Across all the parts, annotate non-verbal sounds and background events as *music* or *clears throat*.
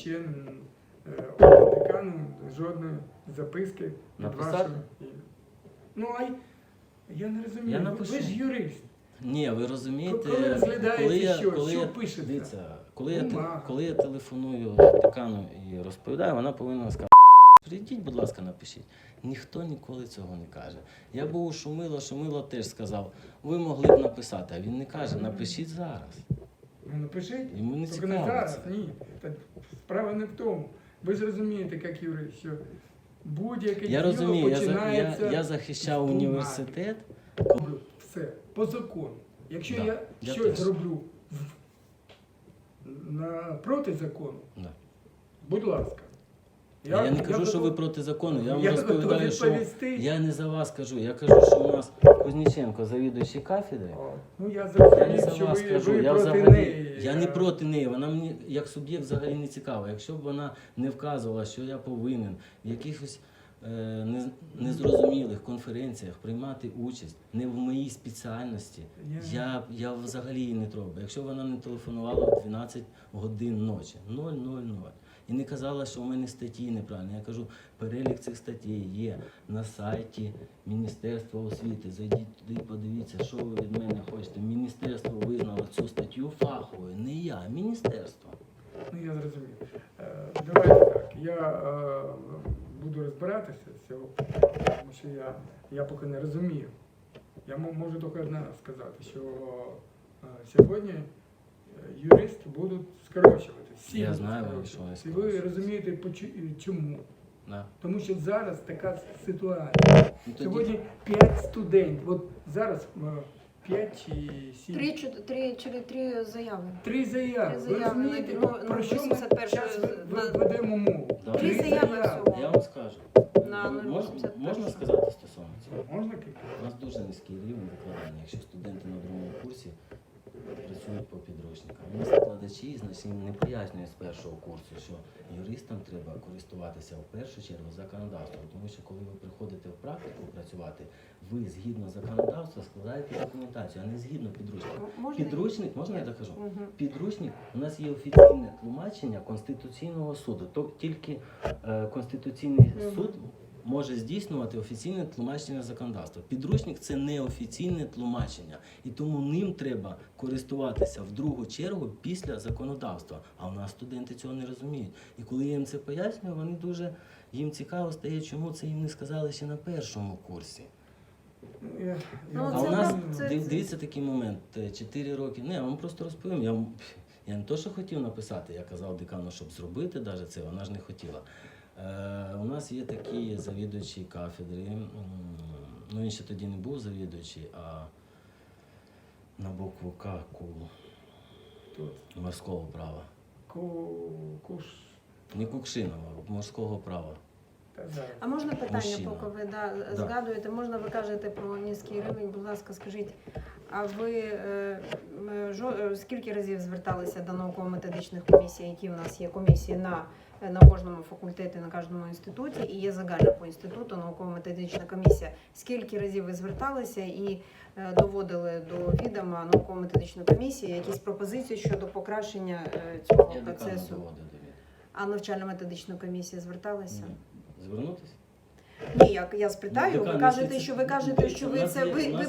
ще м, е, жодної записки від вашого. Ну, а я не розумію, Я ви- ж юрист. Ні, ви розумієте, Коли коли я, що? коли Що я, пишеться? дивіться, коли я, коли я телефоную декану і розповідаю, вона повинна сказати, прийдіть, будь ласка, напишіть. Ніхто ніколи цього не каже. Я був у Шумило, Шумило теж сказав, ви могли б написати, а він не каже, напишіть зараз. Ну, напишіть. Йому не Тільки не зараз, ні. Справа не в тому. Ви ж розумієте, як юрист, що будь-яке Я діло розумію, я, за- починається я, я захищав з університет. роблю все по закону. Якщо Да, я, я щось теж. зроблю в- на проти закону, Да. будь ласка. Я, не кажу, що ви проти закону. Я вам я розповідаю, що я не за вас кажу. Я кажу, що у нас Кузніченко, завідуючий кафедри. Ну я Я не за що вас ви, кажу, ви я проти взагалі неї. я не проти неї. Вона мені як суб'єкт взагалі не цікава. Якщо б вона не вказувала, що я повинен в якихось е, незрозумілих конференціях приймати участь не в моїй спеціальності, Я- я, я взагалі її не трогав. Якщо вона не телефонувала в 12 годин ночі, 000, і не казала, що в мене статті неправильні. Я кажу, перелік цих статей є на сайті Міністерства освіти. Зайдіть туди, подивіться, що ви від мене хочете. Міністерство визнало цю статтю фаховою, не я, міністерство. Ну я зрозумів. Е, Давайте так. Я е, буду розбиратися з цього, тому що я, я поки не розумію. Я можу тільки одне сказати, що е, сьогодні юристи будуть скорочувати. Всі Я будуть знаю, скорочувати. І ви розумієте, почу- чому? Да. Тому що зараз така ситуація. Ну, тоді- Сьогодні 5 студентів. От зараз 5 чи 7. Три, чот- три, через три заяви. Три заяви. Три Ви заяви розумієте, на- ну, про що ми 81 зараз на- ведемо мову? Да. Три заяви всього. Я вам скажу. На Мож- 081. можна сказати стосовно цього? Можна кілька? У нас дуже низький рівень викладання, якщо студенти на другому курсі працюють по підручникам. У нас викладачі значить, не пояснюють з першого курсу, що юристам треба користуватися в першу чергу законодавством, тому що коли ви приходите в практику працювати, ви згідно законодавства складаєте документацію, а не згідно підручника. Можна? Підручник, можна я докажу? Підручник у нас є офіційне тлумачення Конституційного суду. То тільки е, Конституційний суд може здійснювати офіційне тлумачення законодавства. Підручник це не офіційне тлумачення, і тому ним треба користуватися в другу чергу після законодавства. А у нас студенти цього не розуміють. І коли я їм це пояснюю, вони дуже їм цікаво стає, чому це їм не сказали ще на першому курсі. Ну, я- я А у нас це- дивіться такий момент. е, Чотири роки. Не, я вам просто розповім. Я, я не то, що хотів написати, я казав декану, щоб зробити даже це, вона ж не хотіла. Е, у нас є такі завідувачі кафедри. Ну, він ще тоді не був завідувачий, а на букву К ку морського права. Ку- Куш. Не Кукшинова, морського права. А можна питання, Мужчина. поки ви да, Да. згадуєте, можна ви кажете про низький рівень, будь ласка, скажіть, а ви е, скільки разів зверталися до науково-методичних комісій, які в нас є комісії на, е, на кожному факультеті, на кожному інституті, і є загальна по інституту науково-методична комісія. Скільки разів ви зверталися і е, доводили до відома науково-методичної комісії якісь пропозиції щодо покращення е, цього Я процесу? А навчально-методична комісія зверталася? Звернутися? Ні, я, я спитаю, ви кажете, що ви кажете, що ви це ви, ви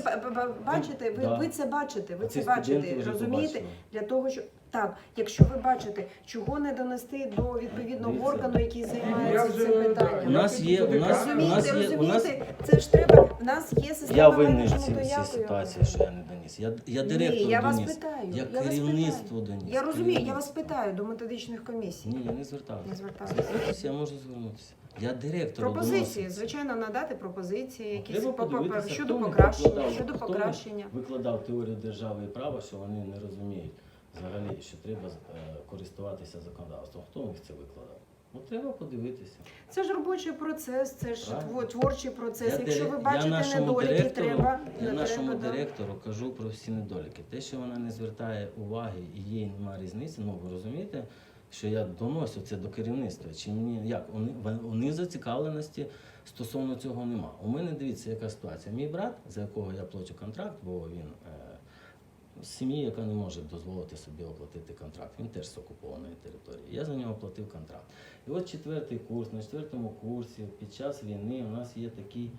бачите, ви, ви це бачите, ви це бачите, розумієте? Для того, що так, якщо ви бачите, чого не донести до відповідного органу, який займається цим питанням. У нас є- у нас- у нас Розумієте, є- у нас- розумієте, це ж треба. В нас є система Я винний в цій, як ситуації, що я не доніс. Я, я директору Ні, я вас доніс. питаю. Я я вас керівництво питаю. доніс. Я розумію, я вас питаю до методичних комісій. Ні, я не звертався. Не звертався. Я можу звернутися. Я директор. Пропозиції, звичайно, надати пропозиції, якісь по- по- щодо покращення, щодо покращення. Викладав теорію держави і права, що вони не розуміють взагалі, що треба е, користуватися законодавством. Хто в них це викладав? Ну треба подивитися. Це ж робочий процес, це ж Правильно. тво- творчий процес. Я Якщо ви бачите нашому недоліки, директору- треба Я не нашому треба, да. директору кажу про всі недоліки. Те, що вона не звертає уваги і їй немає різниці, ну ви розумієте, що я доношу це до керівництва. Чи мені як? Вони- вони зацікавленості стосовно цього нема. У мене дивіться, яка ситуація. Мій брат, за якого я плачу контракт, бо він е, сім'ї, яка не може дозволити собі оплатити контракт. Він теж з окупованої території. Я за нього платив контракт. І от четвертий курс, на четвертому курсі під час війни у нас є такий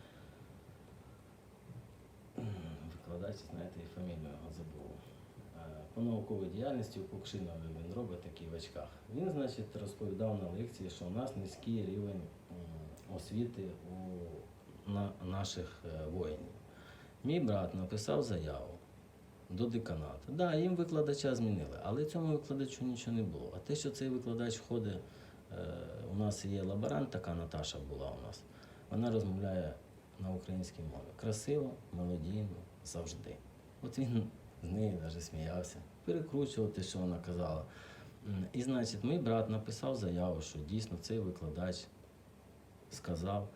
викладач, знаєте, і фамілію забув. По науковій діяльності у Кукшинові він робить такі в очках. Він, значить, розповідав на лекції, що у нас низький рівень освіти у на, наших е, воїнів. Мій брат написав заяву до деканату. Так, да, їм викладача змінили, але цьому викладачу нічого не було. А те, що цей викладач ходить, е, у нас є лаборант, така Наташа була у нас. Вона розмовляє на українській мові. Красиво, мелодійно, завжди. От він з нею навіть сміявся, перекручував те, що вона казала. І, значить, мій брат написав заяву, що дійсно цей викладач сказав.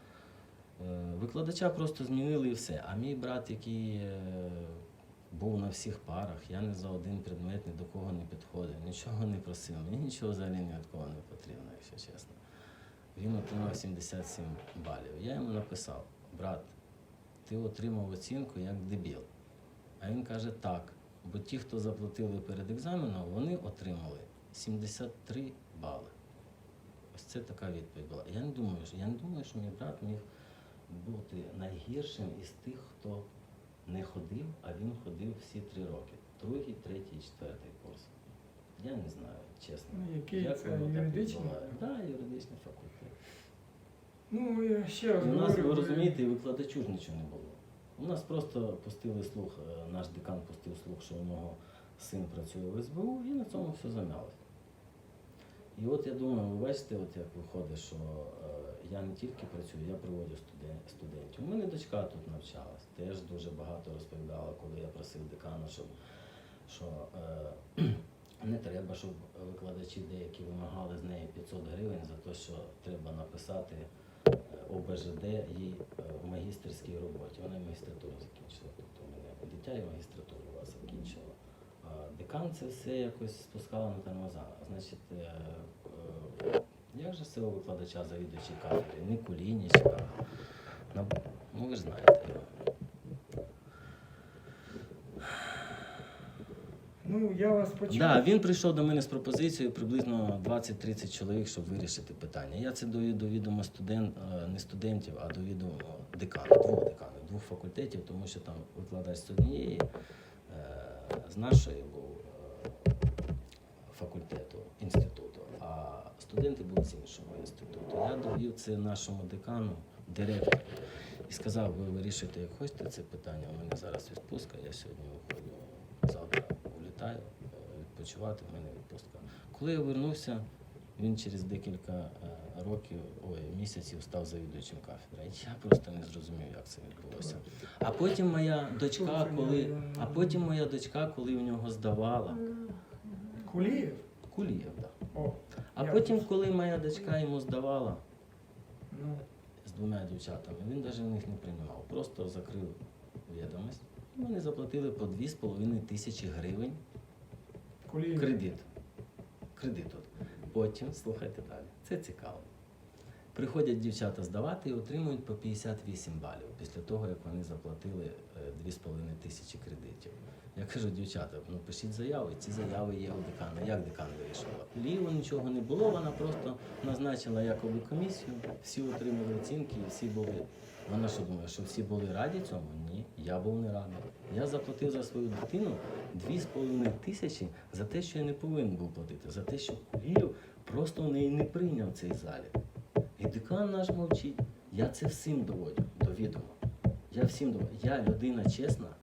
Е, Викладача просто змінили і все. А мій брат, який е, був на всіх парах, я не за один предмет ні до кого не підходив, нічого не просив, мені нічого взагалі ні від кого не потрібно, якщо чесно. Він отримав 77 балів. Я йому написав, брат, ти отримав оцінку як дебіл. А він каже, так. Бо ті, хто заплатили перед екзаменом, вони отримали 73 бали. Ось це така відповідь була. Я не думаю, що я не думаю, що мій брат міг бути найгіршим із тих, хто не ходив, а він ходив всі три роки. Другий, третій, четвертий курс. Я не знаю, чесно. Ну, який як це, воно так юридичний? Так, юридичний факультет. Ну, я ще раз І у нас, говорю, ви розумієте, і викладачу ж нічого не було. У нас просто пустили слух, е, наш декан пустив слух, що у нього син працює в СБУ, і на цьому все замялось. І от я думаю, ви бачите, от як виходить, що е, я не тільки працюю, я приводжу студен- студентів. У мене дочка тут навчалась, теж дуже багато розповідала, коли я просив декана, щоб що е, *clears throat* не треба, щоб викладачі деякі вимагали з неї 500 гривень за те, що треба написати ОБЖД їй е, в магістерській роботі. Вона магістратуру закінчила. Тобто у мене дитя і магістратуру закінчила. Декан це все якось спускала на тормоза. Значить, е, е, як же цього викладача завідувачі кафедри? Не Кулінічка. Ну ви ж знаєте Ну, я вас почув. Да, він прийшов до мене з пропозицією приблизно 20-30 чоловік, щоб вирішити питання. Я це довів до відома студент, е, не студентів, а до відома деканів, двох деканів, двох факультетів, тому що там викладач з однієї, е, з нашої був е, факультету, інституту, а студенти були з іншого інституту. Я довів це нашому декану, директору, і сказав, ви вирішуєте, як хочете це питання. У мене зараз відпустка, я сьогодні виходжу улітаю е, відпочивати, в мене відпустка. Коли я вернувся, він через декілька е, років, ой, місяців став завідувачем кафедри. Я просто не зрозумів, як це відбулося. А потім моя дочка, коли, а потім моя дочка, коли в нього здавала, Кулієв? Кулієв, да. А потім, коли моя дочка йому здавала Ну, з двома дівчатами, він навіть в них не приймав. Просто закрив відомість. Вони заплатили по 2,5 тисячі гривень. Кредит. Кредит. от. Потім, слухайте далі, це цікаво. Приходять дівчата здавати і отримують по 58 балів після того, як вони заплатили е, 2,5 тисячі кредитів. Я кажу, дівчата, ну пишіть заяви, ці заяви є у декана. Як декан вирішувала? Ліво нічого не було, вона просто назначила якоби комісію, всі отримали оцінки і всі були. Вона що думає, що всі були раді цьому? Ні, я був не радий. Я заплатив за свою дитину 2,5 тисячі за те, що я не повинен був платити, за те, що Куліїв просто в неї не прийняв цей залік. І декан наш мовчить. Я це всім доводю довідомо. Я всім доводю. Я людина чесна,